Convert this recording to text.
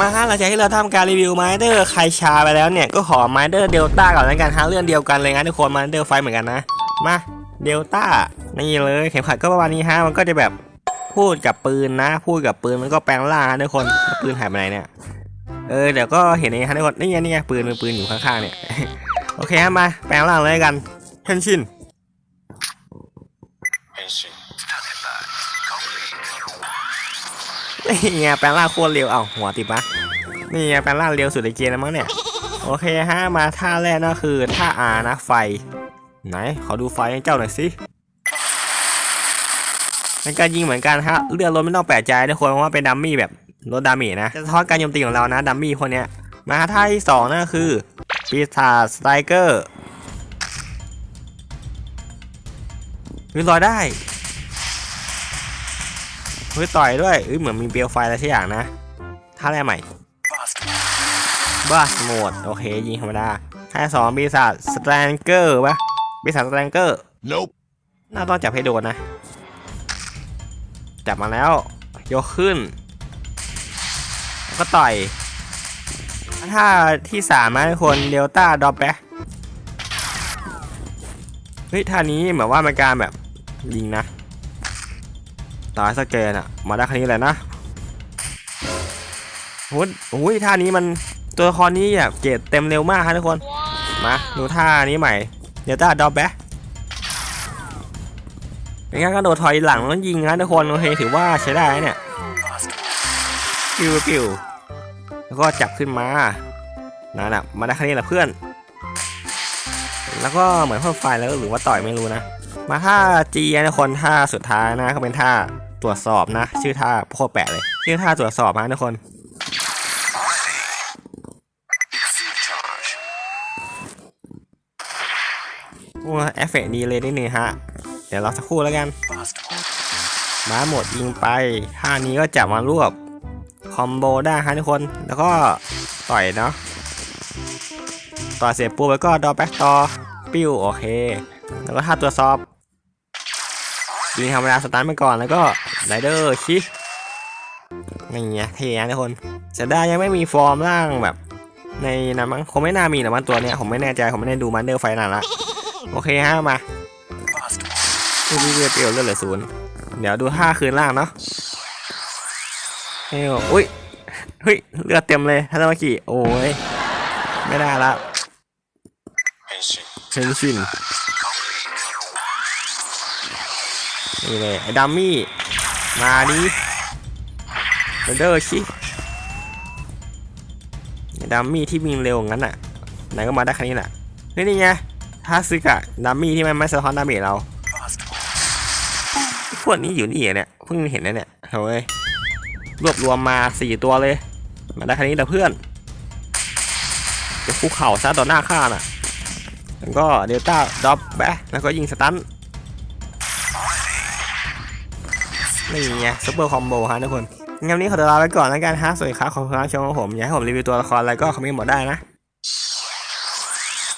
มาฮะหลังจากที่เราทำการรีวิวไมเดอร์ใครชาไปแล้วเนี่ยก็ขอไมเดอร์เดลต้าก่อนแล้วกันฮะเรื่องเดียวกันเลยนะทุกคนไมเดอร์ไฟเหมือนกันนะมาเดลต้านี่เลยเข็มขัดก็ประมาณนี้ฮะมันก็จะแบบพูดกับปืนนะ พูดกับปืนมันก็แปลงร่างนะทุกคนปืนหายไปไหนเนี่ยเออเดี๋ยวก็เห็นเองฮะทุกคนนี่ไงนี่ไงปืนปืนอยู่ข้างๆเนี่ยโอเคฮะมาแปลงร่างเลยกันเฮนชิน นี่ไงแปลงร่างโคตรเร็วเอ้าหัวติดปะนี่ไงแปลงร่างเร็วสุดในเกมแล้วมั้งเนี่ย โอเคฮะมาท่าแรกนะคือท่าอานะไฟ ไหนขอดูไฟให้เจ้าหน่อยสิเป็นการยิงเหมือนกันฮะเลือดรถไม่ต้องแปลกใจทุกคนเพราะว่าเป็นดัมมี่แบบลดดาเมจนะ จะท้อนการโจมตีของเรานะดัมมี่พวกเนี้ยมาท่าที่สองนั่นคือปีศาจสไตรเกอร์ วิลอยได้เฮ้ยต่อยด้วยเอ้ยเหมือนมีเปลวไฟอะไรสักอย่างนะท่าแรกใหม่บัสโหมดโอเคยิงธรรมดาท่าสองปีศาจสแตนเกอร์ปะปีศาจสแตนเกอร์ Nope. น่าต้องจับให้โดนนะ จับมาแล้วยกขึ้นแล้วก็ต่อยท่าที่สามนะทุกคนเดลต้าดอปแปะเฮ้ยท่านี้เหมือนว่าเป็นการแบบ ยิงนะ ตายสแกนอะมาได้คันนี้แหละนะโอ้ยโอ้ยท่านี้มันตัวละครนี้แบบเกรดเต็มเร็วมากครับทุกคน มาดูท่านี้ใหม่ เดลต้าดอปแบะเป็นการกระโดดถอยหลังแล้วยิงนะทุกคนโอเคถือว่าใช้ได้เนี่ยปิวปิวแล้วก็จับขึ้นมานั่นแหะมาได้คันนี้แหละเพื่อน แล้วก็เหมือนเพิ่มไฟแล้วหรือว่าต่อยไม่รู้นะ มาท่าจีนะคนท่าสุดท้ายนะก็เป็นท่าตรวจสอบนะ ชื่อท่าโคตรแปลกเลย ชื่อท่าตรวจสอบนะทุกคนโอ้เอฟเฟกต์ดีเลยนิดนึงฮะ เดี๋ยวเราสักครู่แล้วกันมาหมดยิงไปท่านี้ก็จับมารวบคอมโบได้ฮะทุกคน แล้วก็ต่อยเนาะต่อยเสร็จปุ๊บแล้วก็ดอแบ็กต่อปิ้วโอเค แล้วก็ท่าตรวจสอบ ยิงธรรมดาสตาร์ทไปก่อนแล้วก็ไรเดอร์ชินี่ไงเท่นะทุกคนจะได้ยังไม่มีฟอร์มร่างแบบ ในนั้นมั้งคงไม่น่ามีหรอกมันตัวเนี้ยผมไม่แน่ใจผมไม่ได้ดูมันเดอร์ไฟนานละโอเคฮะมาดูวิวเปียวเลือดเหลือศูนย์เดี๋ยวดูท่าคืนล่างเนาะเฮ้ยอุ้ยเฮ้ยเลือดเต็มเลยท่านมาขี่โอ้ยไม่ได้ละเชนชิน นี่เลยไอ้ดัมมี่ มาดิเรเดอร์ชิดัมมี่ที่วิ่งเร็วงั้นอะ ไหนก็มาได้คันนี้แหละนี่นี่ไงถ้าซึกะดัมมี่ที่มันไม่สะท้อนดาเมจเราพวกนี้อยู่นี่เหรอเนี่ยเพิ่งเห็นนะเนี่ยโอ้ยรวบรวมมาสี่ตัวเลย มาได้คันนี้แต่เพื่อนจะคุกเข่าซะต่อหน้าข้าน่ะ แล้วก็เดลต้าดรอปแบะแล้วก็ยิงสตัน นี่ไงซุปเปอร์คอมโบฮะทุกคนงั้นนี้ขอตัวลาไปก่อนแล้วกันฮะสวัสดีครับขอบคุณที่ชมของผมอยากให้ผมรีวิวตัวละครอะไรก็คอมเมนต์บอกได้นะ